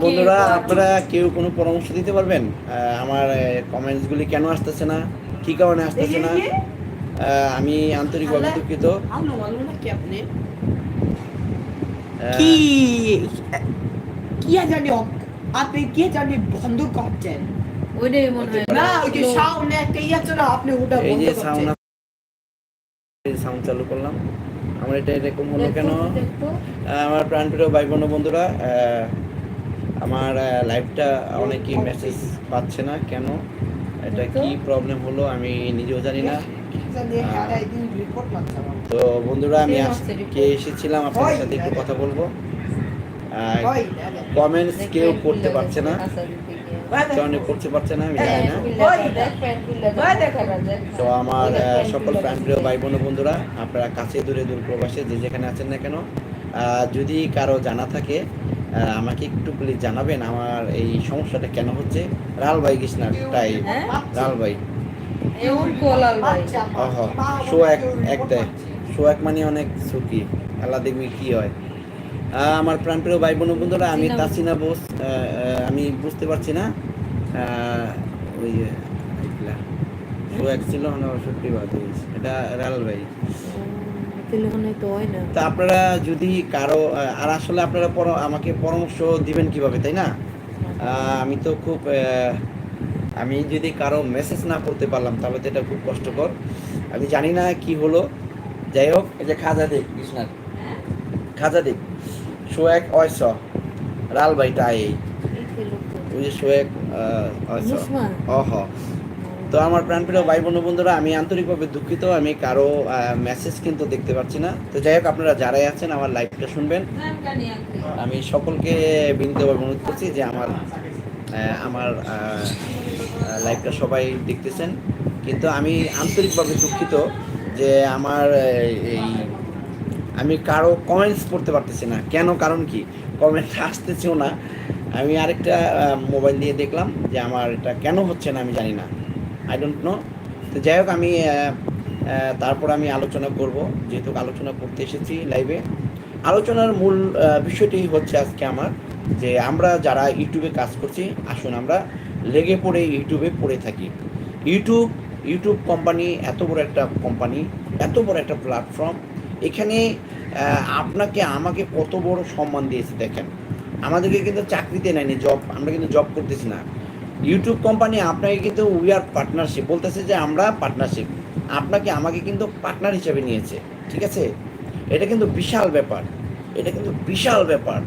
বন্ধুরা আপনারা কেউ কোনো পরামর্শ দিতে পারবেন? আহ, আমার কমেন্টসগুলি কেন আসতেছে না? কি কারণে আসতেছে না? আহ, আমি আন্তরিকভাবে দুঃখিত। কি জানি আপনি কি জানি বন্ধ করছেন? ওইটাই মনে হয়। না ওই যে সাউন্ড একটা ইয়ে আছে আপনি ওটা বন্ধ করছেন। সাউন্ড চালু করলাম। আমার এটা এরকম হলো কেন? আমার প্রাণপ্রিয় ভাই বোন বন্ধুরা আহ, আমার লাইভটা অনেকেই মেসেজ পাচ্ছে না কেন? এটা কি প্রবলেম হলো আমি নিজেও জানি না। তো বন্ধুরা আমি কে আজকে এসেছিলাম আপনাদের সাথে একটু কথা বলব। কমেন্টস কেউ করতে পারছে না। কারণে করতে পারছে না আমি জানি না। তো আমার সকল খুলে প্রিয় ভাই বোন বন্ধুরা আপনারা কাছে দূরে দূর প্রবাসে যে যেখানে আছেন না কেন যদি কারও জানা থাকে আমাকে একটু প্লিজ জানাবেন আমার এই সমস্যাটা কেন হচ্ছে? রাল ভাই কৃষ্ণার তাই? রাল আমার। শো এক এক দেয়। শো এক মানে অনেক সুখী। আল্লাহ দেখবি কি হয়। আমার প্রাণপ্রিয় ভাই বোন বন্ধুরা আমি তাসিনা বোস। আমি বুঝতে পারছি না। ওই শো এক ছিল না সত্যি তো হয় না। তা আপনারা যদি কারও আর আসলে আপনারা আমাকে পরামর্শ দিবেন কীভাবে তাই না? আমি তো খুব আমি যদি কারও মেসেজ না করতে পারলাম তাহলে তো এটা খুব কষ্টকর। আমি জানি না কি হলো। যাই হোক এই যে খাজা দেখ কৃষ্ণার। খাজা দেখ সোয়েক অয়স রাল বাইটা এই। ওই যে সোয়েক অয়স? অহ। তো আমার প্রাণপ্রিয় ভাই বোন বন্ধুরা, আমি আন্তরিকভাবে দুঃখিত, আমি কারও মেসেজ কিন্তু দেখতে পাচ্ছি না। তো যাই হোক, আপনারা যারাই আছেন, আমার লাইভটা শুনবেন। আমি। সকলকে বিনীতভাবে অনুরোধ করছি যে আমার আমার লাইভটা সবাই দেখতেছেন। কিন্তু আমি আন্তরিকভাবে দুঃখিত যে আমার, এই আমি কারও কমেন্টস পড়তে পারতেছি না। কেন? কারণ কি? কমেন্ট আসতেছেও না। আমি আরেকটা মোবাইল দিয়ে দেখলাম যে আমার এটা কেন হচ্ছে না আমি জানি না। আই ডোন্ট নো তো যাই হোক, আমি তারপর আমি আলোচনা করব। যেহেতু আলোচনা করতে এসেছি লাইভে আলোচনার মূল বিষয়টি হচ্ছে আজকে আমার, যে আমরা যারা ইউটিউবে কাজ করছি, আসুন আমরা লেগে পড়ে ইউটিউবে পড়ে থাকি। ইউটিউব ইউটিউব কোম্পানি এত বড় একটা কোম্পানি এত বড় একটা প্ল্যাটফর্ম এখানে আপনাকে, আমাকে কত বড় সম্মান দিয়েছে, দেখেন। আমাদেরকে কিন্তু চাকরিতে নেয়নি জব আমরা কিন্তু জব করতেছি না। ইউটিউব কোম্পানি আপনাকে কিন্তু উই আর পার্টনারশিপ বলতেছে যে আমরা পার্টনারশিপ আপনাকে আমাকে কিন্তু পার্টনার হিসেবে নিয়েছে, ঠিক আছে? এটা কিন্তু বিশাল ব্যাপার। এটা কিন্তু বিশাল ব্যাপার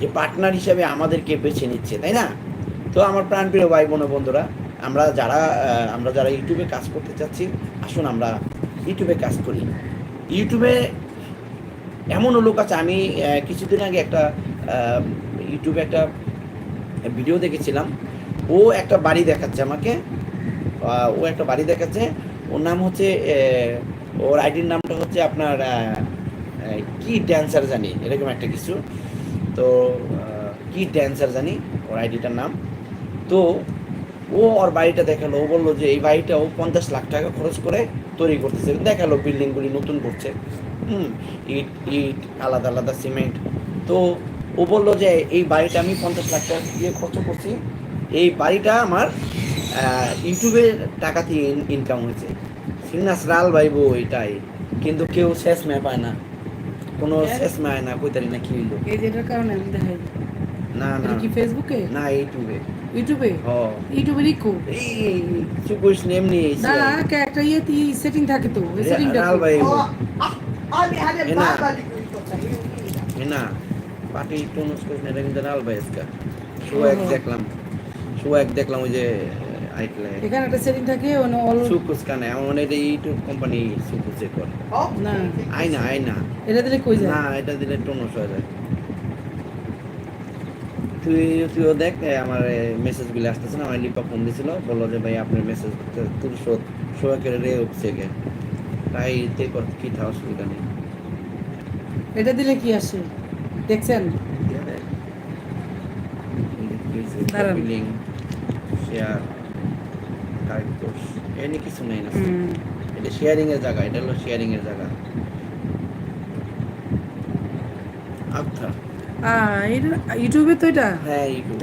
যে পার্টনার হিসেবে আমাদেরকে বেছে নিচ্ছে, তাই না? তো আমার প্রাণপ্রিয় ভাই বোন বন্ধুরা, আমরা যারা আমরা যারা ইউটিউবে কাজ করতে চাচ্ছি, আসুন আমরা ইউটিউবে কাজ করি। ইউটিউবে এমনও লোক আছে, আমি কিছুদিন আগে একটা ইউটিউবে একটা ভিডিও দেখেছিলাম। ও একটা বাড়ি দেখাচ্ছে আমাকে। ও একটা বাড়ি দেখাচ্ছে। ওর নাম হচ্ছে ওর আইডির নামটা হচ্ছে আপনার কি ড্যান্সার জানি, এরকম একটা কিছু। তো কি ড্যান্সার জানি, ওর আইডিটার নাম। তো, ও ওর বাড়িটা দেখাল। ও বলল যে, এই বাড়িটা ও পঞ্চাশ লাখ টাকা খরচ করে তৈরি করতেছে। দেখাল বিল্ডিংগুলি নতুন করছে। হুম, ইট ইট, আলাদা আলাদা সিমেন্ট তো, ও বলল যে, এই বাড়িটা আমি পঞ্চাশ লাখ টাকা দিয়ে খরচ করছি। বাড়িটা আমার আহ, ইউটিউবের টাকা দিয়ে ইনকাম হয়েছে। সিগনাস রাল ভাইবো এটাই। কিন্তু কেউ শেষ মেয়ে পায় না। কোনো শেষ মেয়ে না কইতারি না কি হইল। এই যেটার কারণে আমি দেখাই। না না। কি ফেসবুকে না ইউটিউবে ইউটিউবে হ। ইউটিউবে লিখো এই কিছু কইস নি এমনি না একটা একটা ইয়ে সেটিং থাকে তো ওই সেটিংটা রাল ভাই ও, আমি না। বারবার না। পার্টি টোনস কইস না রাল ভাই আজকে। শো এক দেখলাম। এক দেখলাম ওই যে এখানে একটা সেটিং থাকে মানে অল সুকুস কানে আমার এটা ইউটিউব কোম্পানি সুকুসে করে। ও, না। আই না আই না এটা দিলে কই যায়? না এটা দিলে টোনস হয়ে যায়। তুই তুইও দেখ এ, আমার মেসেজগুলো আসতেছে না আমার লিপা ফোন দিছিল বলল যে ভাই আপনার মেসেজ তুই শোধ শোয়াকের রে উঠছে গে। তাই তে কর কি থা অসুবিধা নেই। এটা দিলে কি আসে? দেখছেন। বিলিং শেয়ার কারেক্ট কোর্স এনে কিছু নেই না। এটা শেয়ারিং এর জায়গা এটা হলো শেয়ারিং এর জায়গা। আচ্ছা। ইউটিউবে তো এটা? হ্যাঁ ইউটিউব